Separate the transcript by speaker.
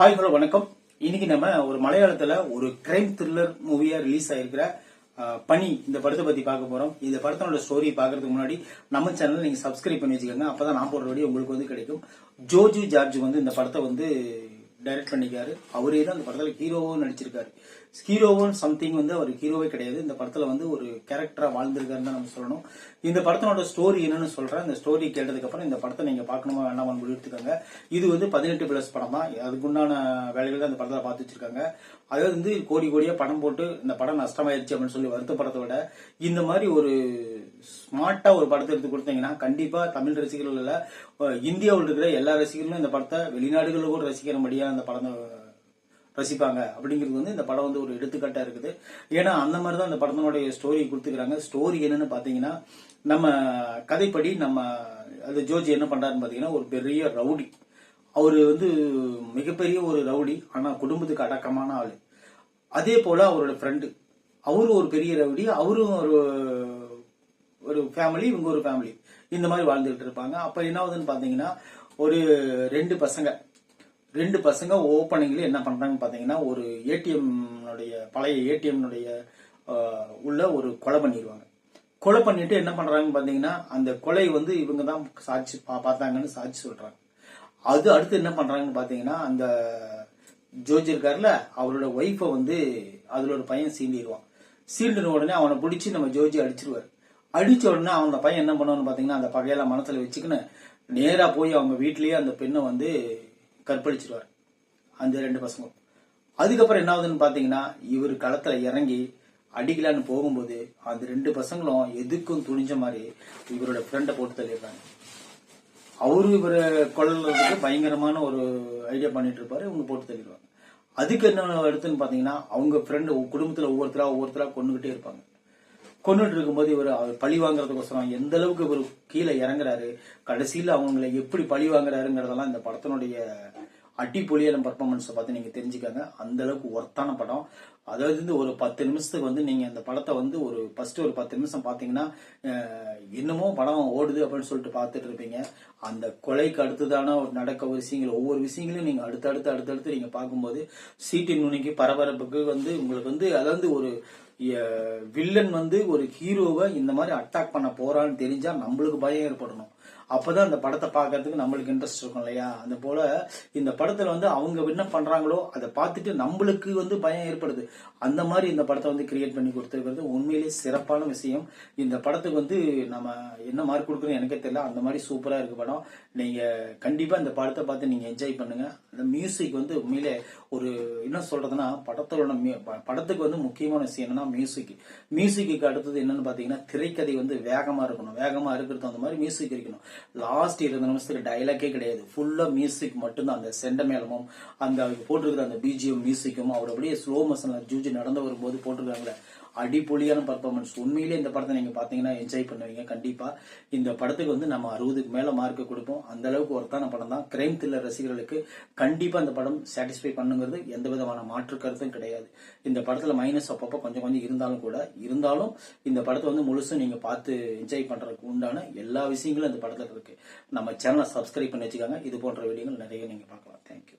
Speaker 1: Hi hello வணக்கம். இன்னைக்கு நம்ம ஒரு மலையாளத்துல ஒரு கிரைம் த்ரில்லர் மூவியா ரிலீஸ் ஆயிருக்கிற பனி இந்த படத்தை பத்தி பார்க்க போறோம். இந்த படத்தோட ஸ்டோரி பார்க்கறதுக்கு முன்னாடி நம்ம சேனல் நீங்க சப்ஸ்கிரைப் பண்ணி வச்சுக்கோங்க. அப்பதான் நான் போடுற வீடியோ உங்களுக்கு வந்து கிடைக்கும். ஜோஜு ஜார்ஜ் வந்து இந்த படத்தை வந்து டைரக்ட் பண்ணிக்காரு அவரே தான் அந்த படத்துல ஹீரோவும் நடிச்சிருக்காரு. ஹீரோவும் சம்திங் வந்து அவர் ஹீரோவே கிடையாது. இந்த படத்துல வந்து ஒரு கேரக்டரா வாழ்ந்திருக்காருன்னு தான் நம்ம சொல்லணும். இந்த படத்தினோட ஸ்டோரி என்னன்னு சொல்றேன். இந்த ஸ்டோரி கேட்டதுக்கு அப்புறம் இந்த படத்தை நீங்க பார்க்கணுமா வேண்டாமா முடிவு எடுத்துக்கோங்க. இது வந்து பதினெட்டு பிளஸ் படம் தான். அதுக்குண்டான வேலைகள் தான் இந்த படத்துல பார்த்து வச்சிருக்காங்க. அதாவது வந்து கோடி கோடியா படம் போட்டு இந்த படம் நஷ்டமாயிருச்சு அப்படின்னு சொல்லி வருத்தப்படத்தை விட இந்த மாதிரி ஒரு ஸ்மார்ட்டா ஒரு படத்தை எடுத்து கொடுத்தீங்கன்னா கண்டிப்பா தமிழ் ரசிகர்கள் இல்ல இந்தியாவில் இருக்கிற எல்லா ரசிகர்களும் இந்த படத்தை வெளிநாடுகளில் கூட ரசிக்கிறபடியா அந்த படத்தை ரசிப்பாங்க. அப்படிங்கிறது வந்து இந்த படம் வந்து ஒரு எடுத்துக்காட்டா இருக்குது. ஏன்னா அந்த மாதிரி தான் இந்த படத்தினுடைய ஸ்டோரி கொடுத்துக்கிறாங்க. ஸ்டோரி என்னன்னு பாத்தீங்கன்னா நம்ம கதைப்படி நம்ம அது ஜோஜி என்ன பண்றாருன்னு பாத்தீங்கன்னா ஒரு பெரிய ரவுடி. அவரு வந்து மிகப்பெரிய ஒரு ரவுடி ஆனா குடும்பத்துக்கு அடக்கமான ஆளு. அதே போல அவரோட ஃப்ரெண்டு அவரும் ஒரு பெரிய ரவுடி அவரும் ஒரு ஒரு ஃபேமிலி இவங்க ஒரு ஃபேமிலி இந்த மாதிரி வாழ்ந்துகிட்டு இருப்பாங்க. அப்ப என்ன ஆகுதுன்னு பாத்தீங்கன்னா ஒரு ரெண்டு பசங்க. ரெண்டு பசங்க ஓப்பனிங்ல என்ன பண்றாங்கன்னு பாத்தீங்கன்னா ஒரு ஏடிஎம் பழைய ஏடிஎம் உள்ள ஒரு கொலை பண்ணிடுவாங்க கொலை பண்ணிட்டு என்ன பண்றாங்கன்னு பாத்தீங்கன்னா அந்த கொலை வந்து இவங்க தான் சாட்சி பா- பார்த்தாங்கன்னு சாட்சி சொல்றாங்க. அது அடுத்து என்ன பண்றாங்கன்னு பாத்தீங்கன்னா அந்த ஜோஜி இருக்காருல்ல அவரோட ஒய்ஃபை வந்து அதுல ஒரு பையன் சீண்டிடுவான் சீண்டின உடனே அவனை பிடிச்சி நம்ம ஜோஜி அடிச்சிருவாரு. அடிச்ச உடனே அவன் அந்த பையன் என்ன பண்ணுவான்னு பாத்தீங்கன்னா அந்த பகையெல்லாம் மனசுல வச்சுக்கின்னு நேரா போய் அவங்க வீட்லயே அந்த பெண்ணை வந்து கற்பழிச்சிருவார். அந்த ரெண்டு பசங்களும். அதுக்கப்புறம் என்ன ஆகுதுன்னு பாத்தீங்கன்னா இவர் களத்துல இறங்கி அடிக்கலான்னு போகும்போது அந்த ரெண்டு பசங்களும் எதுக்கும் துணிஞ்ச மாதிரி இவரோட ஃப்ரெண்டை போட்டு தள்ளிடுறாங்க. அவரு இவரை கொள்ளறதுக்கு பயங்கரமான ஒரு ஐடியா பண்ணிட்டு இருப்பாரு இவங்க போட்டு தள்ளிடுவாங்க. அதுக்கு என்ன எடுத்துன்னு பாத்தீங்கன்னா அவங்க ஃப்ரெண்டு குடும்பத்துல ஒவ்வொருத்தரா ஒவ்வொருத்தரா கொண்டுகிட்டே இருப்பாங்க. கொண்டுட்டு இருக்கும்போது இவர் அவர் பழி வாங்குறதுக்கோசரம் எந்த அளவுக்கு இவர் கீழே இறங்குறாரு கடைசியில் அவங்களை எப்படி பழி வாங்குறாருங்கிறதெல்லாம் இந்த படத்தினுடைய அடிப்பொலியான பர்ஃபார்மன்ஸை பார்த்து நீங்கள் தெரிஞ்சுக்காங்க. அந்த அளவுக்கு ஒர்த்தான படம். அதாவது வந்து ஒரு பத்து நிமிஷத்துக்கு வந்து நீங்கள் அந்த படத்தை வந்து ஒரு ஃபர்ஸ்ட் ஒரு பத்து நிமிஷம் பார்த்தீங்கன்னா என்னமோ படம் ஓடுது அப்படின்னு சொல்லிட்டு பார்த்துட்டு இருப்பீங்க. அந்த கொலைக்கு அடுத்ததான ஒரு நடக்க விஷயங்கள் ஒவ்வொரு விஷயங்களையும் நீங்கள் அடுத்தடுத்து அடுத்தடுத்து நீங்கள் பார்க்கும்போது சீட்டின் நுனிக்கு பரபரப்புக்கு வந்து உங்களுக்கு வந்து அதாவது ஒரு வில்லன் வந்து ஒரு ஹீரோவை இந்த மாதிரி அட்டாக் பண்ண போறான்னு தெரிஞ்சா நம்மளுக்கு பயம் ஏற்படணும் அப்பதான் அந்த படத்தை பார்க்கறதுக்கு நம்மளுக்கு இன்ட்ரெஸ்ட் இருக்கும் இல்லையா? அந்த போல இந்த படத்துல வந்து அவங்க என்ன பண்றாங்களோ அதை பார்த்துட்டு நம்மளுக்கு வந்து பயம் ஏற்படுது. அந்த மாதிரி இந்த படத்தை வந்து கிரியேட் பண்ணி கொடுத்துருக்கிறது உண்மையிலேயே சிறப்பான விஷயம். இந்த படத்துக்கு வந்து நம்ம என்ன மார்க் கொடுக்குறோம் எனக்கே தெரியல. அந்த மாதிரி சூப்பரா இருக்கு படம். நீங்க கண்டிப்பா இந்த படத்தை பார்த்து நீங்க என்ஜாய் பண்ணுங்க. அந்த மியூசிக் வந்து உண்மையிலே ஒரு என்ன சொல்றதுன்னா படத்தோட படத்துக்கு வந்து முக்கியமான விஷயம் என்னன்னா மியூசிக் மியூசிக்கு அடுத்தது என்னன்னு பாத்தீங்கன்னா திரைக்கதை வந்து வேகமா இருக்கணும். வேகமா இருக்கிறது அந்த மாதிரி மியூசிக் இருக்கணும். லாஸ்ட் இருபது நிமிஷத்துக்கு டைலாக்கே கிடையாது. ஃபுல்லா மியூசிக் மட்டும்தான். அந்த செண்டமேளமும் அந்த போட்டிருக்கிற அந்த பிஜிஎம் மியூசிக்கும் அவர் அப்படியே ஸ்லோ மோஷன்ல ஜூஜி நடந்து வரும்போது போட்டிருக்காங்களே அடிப்பொலியான பர்ஃபார்மன்ஸ் உண்மையிலே இந்த படத்தை நீங்க பாத்தீங்கன்னா என்ஜாய் பண்ணுவீங்க கண்டிப்பா. இந்த படத்துக்கு வந்து நம்ம அறுபதுக்கு மேல மார்க் கொடுப்போம். அந்த அளவுக்கு ஒருத்தான படம் தான். கிரைம் த்ரில்லர் ரசிகர்களுக்கு கண்டிப்பா அந்த படம் சாட்டிஸ்ஃபை பண்ணுங்கிறது எந்த விதமான மாற்று கருத்தும் கிடையாது. இந்த படத்துல மைனஸ் அப்பப்போ கொஞ்சம் கொஞ்சம் இருந்தாலும் கூட இருந்தாலும் இந்த படத்தை வந்து முழுசும் நீங்க பார்த்து என்ஜாய் பண்றதுக்கு உண்டான எல்லா விஷயங்களும் இந்த படத்துல இருக்கு. நம்ம சேனலை சப்ஸ்கிரைப் பண்ணி வச்சுக்காங்க. இது போன்ற வீடியோகள் நிறைய நீங்க பார்க்கலாம். தேங்க்யூ